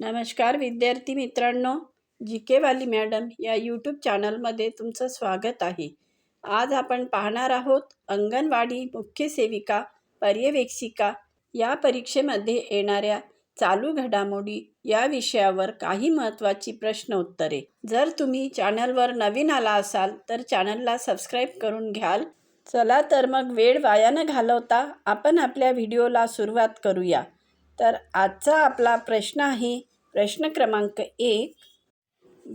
नमस्कार विद्यार्थी मित्रांनो. जी केवाली मॅडम या यूट्यूब चॅनलमध्ये तुमचं स्वागत आहे. आज आपण पाहणार आहोत अंगणवाडी मुख्य सेविका पर्यवेक्षिका या परीक्षेमध्ये येणाऱ्या चालू घडामोडी या विषयावर काही महत्त्वाची प्रश्न उत्तरे जर तुम्ही चॅनलवर नवीन आला असाल तर चॅनलला सबस्क्राईब करून घ्याल. चला तर मग वेळ वाया न घालवता आपण आपल्या व्हिडिओला सुरुवात करूया. तर आजचा आपला प्रश्न आहे प्रश्न क्रमांक एक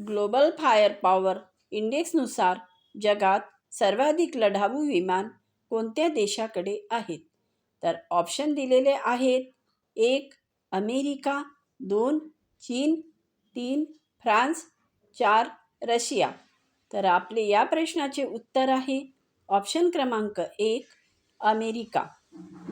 ग्लोबल फायर पॉवर इंडेक्सनुसार जगात सर्वाधिक लढाऊ विमान कोणत्या देशाकडे आहेत? तर ऑप्शन दिलेले आहेत एक अमेरिका दोन चीन तीन फ्रान्स चार रशिया. तर आपले या प्रश्नाचे उत्तर आहे ऑप्शन क्रमांक एक अमेरिका.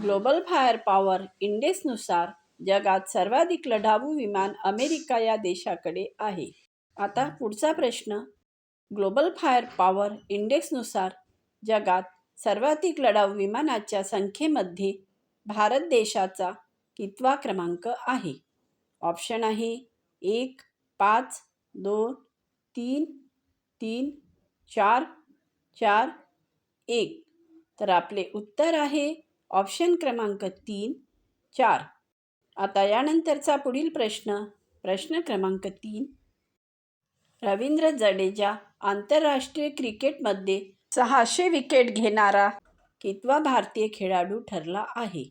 ग्लोबल फायर पॉवर इंडेक्सनुसार जगात सर्वाधिक लढाऊ विमान अमेरिका या देशाकडे आहे. आता पुढचा प्रश्न. ग्लोबल फायर पॉवर इंडेक्सनुसार जगात सर्वाधिक लढाऊ विमानाच्या संख्येमध्ये भारत देशाचा कितवा क्रमांक आहे? ऑप्शन आहे एक पाच दोन तीन तीन चार चार एक. तर आपले उत्तर आहे ऑप्शन क्रमांक तीन चार. आता यानंतरचा पुढील प्रश्न. प्रश्न क्रमांक तीन. रवींद्र जडेजा आंतरराष्ट्रीय क्रिकेटमध्ये सहाशे विकेट घेणारा कितवा भारतीय खेळाडू ठरला आहे?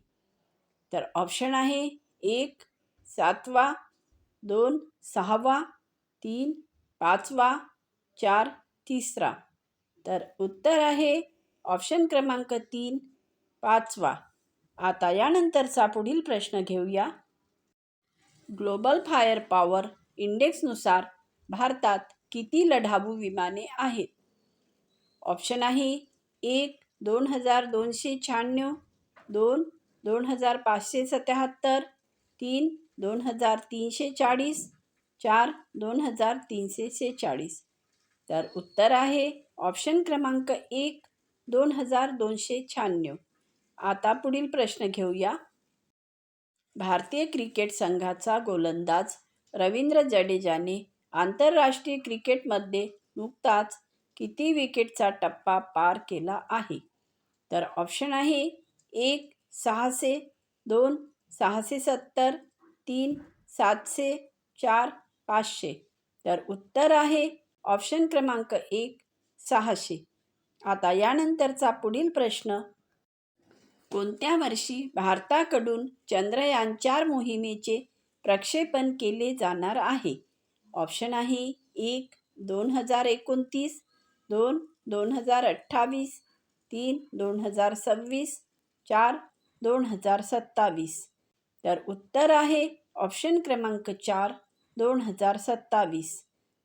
तर ऑप्शन आहे एक सातवा दोन सहावा तीन पाचवा चार तिसरा. तर उत्तर आहे ऑप्शन क्रमांक तीन पाचवा. आता यानंतरचा पुढील प्रश्न घेऊया. ग्लोबल फायर पॉवर इंडेक्सनुसार भारतात किती लढाऊ विमाने आहेत? ऑप्शन आहे एक दोन हजार दोनशे शहाण्णव दोन दोन हजार पाचशे सत्याहत्तर तीन दोन हजार तीनशे चाळीस चार दोन हजार तीनशे सेहेचाळीस तर उत्तर आहे ऑप्शन क्रमांक एक दोन हजार दोनशे शहाण्णव. आता पुढील प्रश्न घेऊया. भारतीय क्रिकेट संघाचा गोलंदाज रवींद्र जडेजाने आंतरराष्ट्रीय क्रिकेटमध्ये नुकताच किती विकेटचा टप्पा पार केला आहे? तर ऑप्शन आहे एक सहाशे दोन सहाशे सत्तर तीन सातशे चार पाचशे. तर उत्तर आहे ऑप्शन क्रमांक एक सहाशे. आता यानंतरचा पुढील प्रश्न कोणत्या वर्षी भारताकडून चंद्रयान चार मोहिमेचे प्रक्षेपण केले जाणार आहे? ऑप्शन आहे एक दोन हजार एकोणतीस दोन दोन हजार अठ्ठावीस तीन दोन हजार सव्वीस चार दोन हजार सत्तावीस. तर उत्तर आहे ऑप्शन क्रमांक चार दोन हजार सत्तावीस.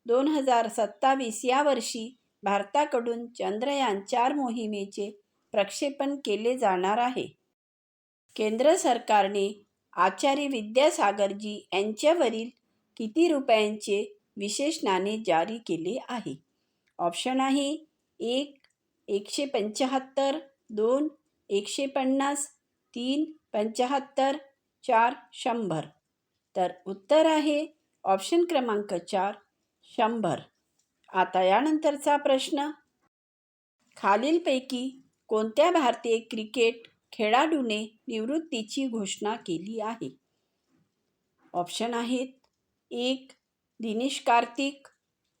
दोन हजार सत्तावीस या वर्षी भारताकडून चंद्रयान चार मोहिमेचे प्रक्षेपण केले जाणार आहे. केंद्र सरकारने आचार्य विद्यासागरजी यांच्यावरील किती रुपयांचे विशेष नाणे जारी केले आहे? ऑप्शन आहे एक एकशे पंच्याहत्तर दोन एकशे पन्नास तीन पंच्याहत्तर चार शंभर. तर उत्तर आहे ऑप्शन क्रमांक चार शंभर. आता यानंतरचा प्रश्न. खालीलपैकी कोणत्या भारतीय क्रिकेट खेळाडूने निवृत्तीची घोषणा केली आहे? ऑप्शन आहेत एक दिनेश कार्तिक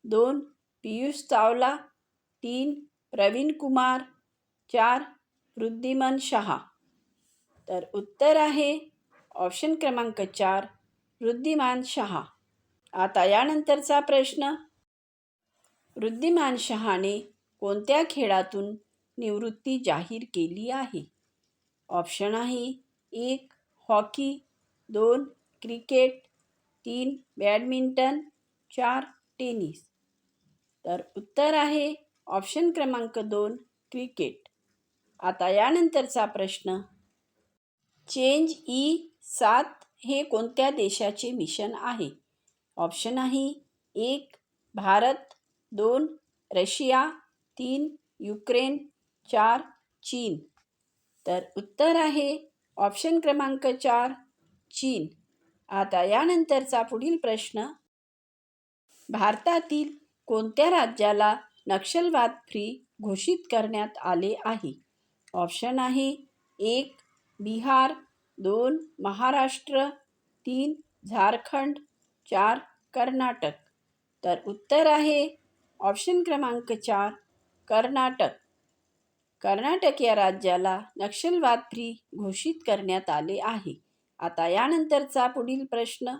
दोन पियुष चावला तीन प्रवीण कुमार चार वृद्धिमन शहा. तर उत्तर आहे ऑप्शन क्रमांक चार वृद्धिमान शहा. आता यानंतरचा प्रश्न. वृद्धिमान शहाने कोणत्या खेळातून निवृत्ती जाहीर केली आहे. ऑप्शन आहे एक हॉकी दोन क्रिकेट तीन बॅडमिंटन चार टेनिस. तर उत्तर आहे ऑप्शन क्रमांक दोन क्रिकेट. आता यानंतरचा प्रश्न. चेंज ई सात हे कोणत्या देशाचे मिशन आहे? ऑप्शन आहे एक भारत दोन रशिया तीन युक्रेन चार चीन. तर उत्तर आहे ऑप्शन क्रमांक चार चीन. आता यानंतरचा पुढील प्रश्न. भारतातील कोणत्या राज्याला नक्षलवाद फ्री घोषित करण्यात आले आहे? ऑप्शन आहे एक बिहार दोन महाराष्ट्र तीन झारखंड चार कर्नाटक. तर उत्तर आहे ऑप्शन क्रमांक चार कर्नाटक. कर्नाटक या राज्याला नक्षलवाद फ्री घोषित करण्यात आले आहे. आता यानंतरचा पुढील प्रश्न.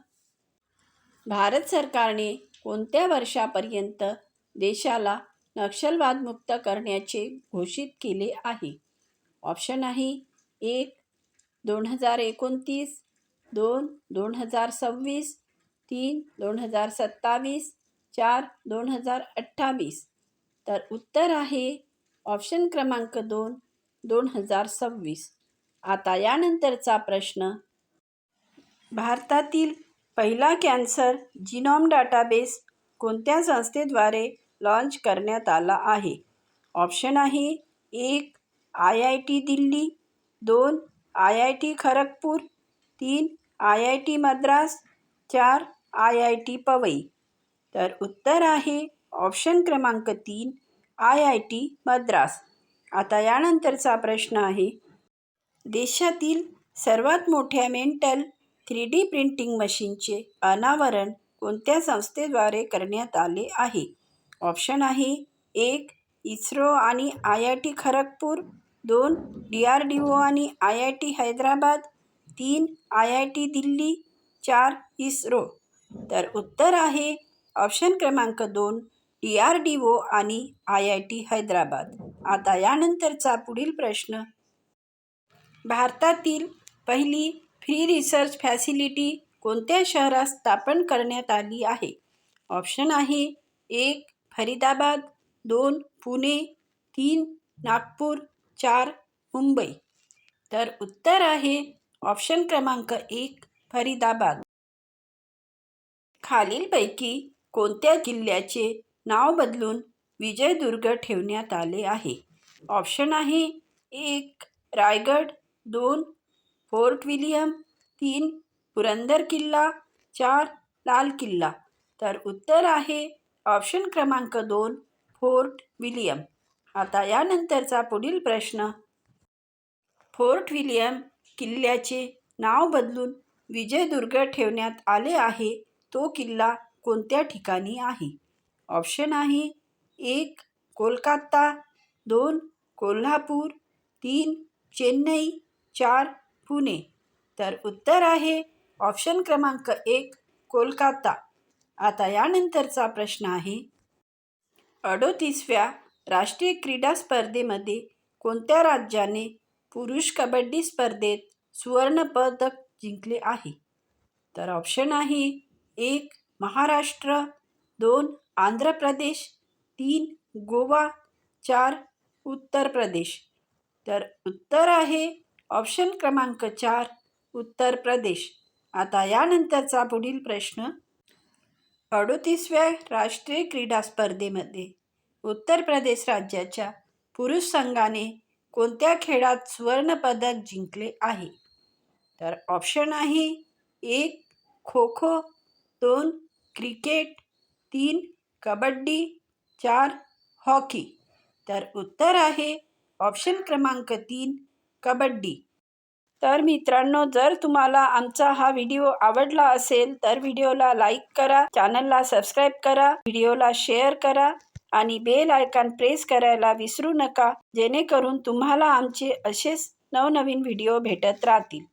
भारत सरकारने कोणत्या वर्षापर्यंत देशाला नक्षलवादमुक्त करण्याचे घोषित केले आहे? ऑप्शन आहे एक दोन हजार एकोणतीस दोन दोन हजार सव्वीस तीन दोन हजार सत्तावीस चार दोन हजार अठ्ठावीस. तर उत्तर आहे ऑप्शन क्रमांक दोन दोन हजार सव्वीस. आता यानंतरचा प्रश्न. भारतातील पहिला कॅन्सर जिनॉम डाटाबेस कोणत्या संस्थेद्वारे लॉन्च करण्यात आला आहे? ऑप्शन आहे एक आय आय टी दिल्ली दोन आय आय टी खरगपूर तीन आय आय टी मद्रास चार आय आय टी पवई. तर उत्तर आहे ऑप्शन क्रमांक तीन आय आय टी मद्रास. आता यानंतरचा प्रश्न आहे देशातील सर्वात मोठ्या मेंटल थ्री डी प्रिंटिंग मशीनचे अनावरण कोणत्या संस्थेद्वारे करण्यात आले आहे? ऑप्शन आहे एक इस्रो आणि आय आय टी खरगपूर दोन डी आर डी ओ आणि आय आय टी हैदराबाद तीन आय आय टी दिल्ली चार इस्रो. तर उत्तर आहे ऑप्शन क्रमांक दोन डी आर डी ओ आणि आय आय टी हैदराबाद. आता यानंतरचा पुढील प्रश्न. भारतातील पहिली फ्री रिसर्च फॅसिलिटी कोणत्या शहरात स्थापन करण्यात आली आहे? ऑप्शन आहे एक फरीदाबाद दोन पुणे तीन नागपूर चार मुंबई. तर उत्तर आहे ऑप्शन क्रमांक एक फरीदाबाद. खालीलपैकी कोणत्या किल्ल्याचे नाव बदलून विजयदुर्ग ठेवण्यात आले आहे. ऑप्शन आहे एक रायगड दोन फोर्ट विलियम तीन पुरंदर किल्ला चार लाल किल्ला. तर उत्तर आहे ऑप्शन क्रमांक दोन फोर्ट विलियम. आता यानंतरचा पुढील प्रश्न. फोर्ट विलियम किल्ल्याचे नाव बदलून विजयदुर्ग ठेवण्यात आले आहे. तो किल्ला कोणत्या ठिकाणी आहे? ऑप्शन आहे एक कोलकाता दोन कोल्हापूर तीन चेन्नई चार पुणे. तर उत्तर आहे ऑप्शन क्रमांक एक कोलकाता. आता यानंतरचा प्रश्न आहे अडोतीसव्या राष्ट्रीय क्रीडा स्पर्धेमध्ये कोणत्या राज्याने पुरुष कबड्डी स्पर्धेत सुवर्णपदक जिंकले आहे? तर ऑप्शन आहे एक महाराष्ट्र दोन आंध्र प्रदेश तीन गोवा चार उत्तर प्रदेश. तर उत्तर आहे ऑप्शन क्रमांक चार उत्तर प्रदेश. आता यानंतरचा पुढील प्रश्न. अडोतीसव्या राष्ट्रीय क्रीडा स्पर्धेमध्ये उत्तर प्रदेश राज्याच्या पुरुष संघाने कोणत्या खेळात सुवर्णपदक जिंकले आहे? तर ऑप्शन आहे एक खो खो दोन क्रिकेट तीन कबड्डी चार हॉकी. तर उत्तर आहे ऑप्शन क्रमांक तीन कबड्डी. तर मित्रांनो जर तुम्हाला आमचा हा व्हिडिओ आवडला असेल तर व्हिडिओला लाईक करा चॅनलला सबस्क्राईब करा व्हिडिओला शेअर करा आणि बेल आयकॉन प्रेस करायला विसरू नका जेणेकरून तुम्हाला आमचे असेच नवनवीन व्हिडिओ भेटत राहतील.